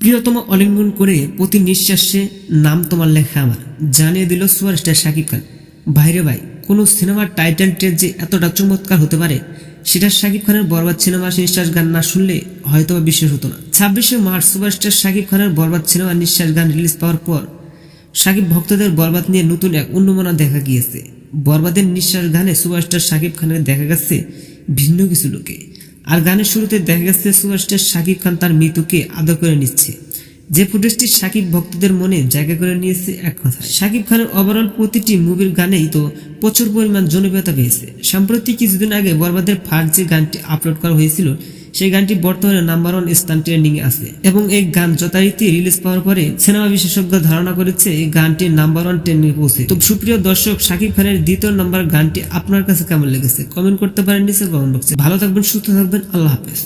প্রিয়তম অলিঙ্গন করে প্রতি নিঃশ্বাসে নাম তোমার লেখা আমার। জানিয়ে দিল সুপারস্টার শাকিব খান। ভাইরে ভাই, কোনো সিনেমার টাইটেল ট্রেড যে এতটা চমৎকার হতে পারে, সেটা শাকিব খানের বরবাদ সিনেমার নিঃশ্বাস গান না শুনলে হয়তো বা বিশ্বাস হতো না। ছাব্বিশে মার্চ সুপারস্টার শাকিব খানের বরবাদ সিনেমার নিঃশ্বাস গান রিলিজ পাওয়ার পর শাকিব ভক্তদের বরবাদ নিয়ে নতুন এক উন্নমনা দেখা গিয়েছে। বরবাদের নিঃশ্বাস গানে সুপারস্টার শাকিব খানের দেখা গেছে ভিন্ন কিছু লোকে। আর গানের শুরুতে দেখা গেছে সুপারস্টার শাকিব খান তার মৃত্যুকে আদর করে নিচ্ছে। যে ফুটেজটি শাকিব ভক্তদের মনে জায়গা করে নিয়েছে এক কথা শাকিব খানের ওভারঅল প্রতিটি মুভির গানেই তো প্রচুর পরিমাণ জনপ্রিয়তা পেয়েছে। সম্প্রতি কিছুদিন আগে বরবাদের ফার্স্ট যে গানটি আপলোড করা হয়েছিল সেই গানটি বর্তমানে নাম্বার ওয়ান স্থান ট্রেন্ডিং এ আছে এবং এই গান যথারীতি রিলিজ পাওয়ার পরে সিনেমা বিশেষজ্ঞ ধারণা করেছে এই গানটি নাম্বার ওয়ান ট্রেন্ডিং পৌঁছে। তো সুপ্রিয় দর্শক, শাকিব খানের দ্বিতীয় নাম্বার গানটি আপনার কাছে কেমন লেগেছে? কমেন্ট করতে পারেন নিচে কমেন্ট বক্সে ভালো থাকবেন, সুস্থ থাকবেন, আল্লাহ হাফেজ।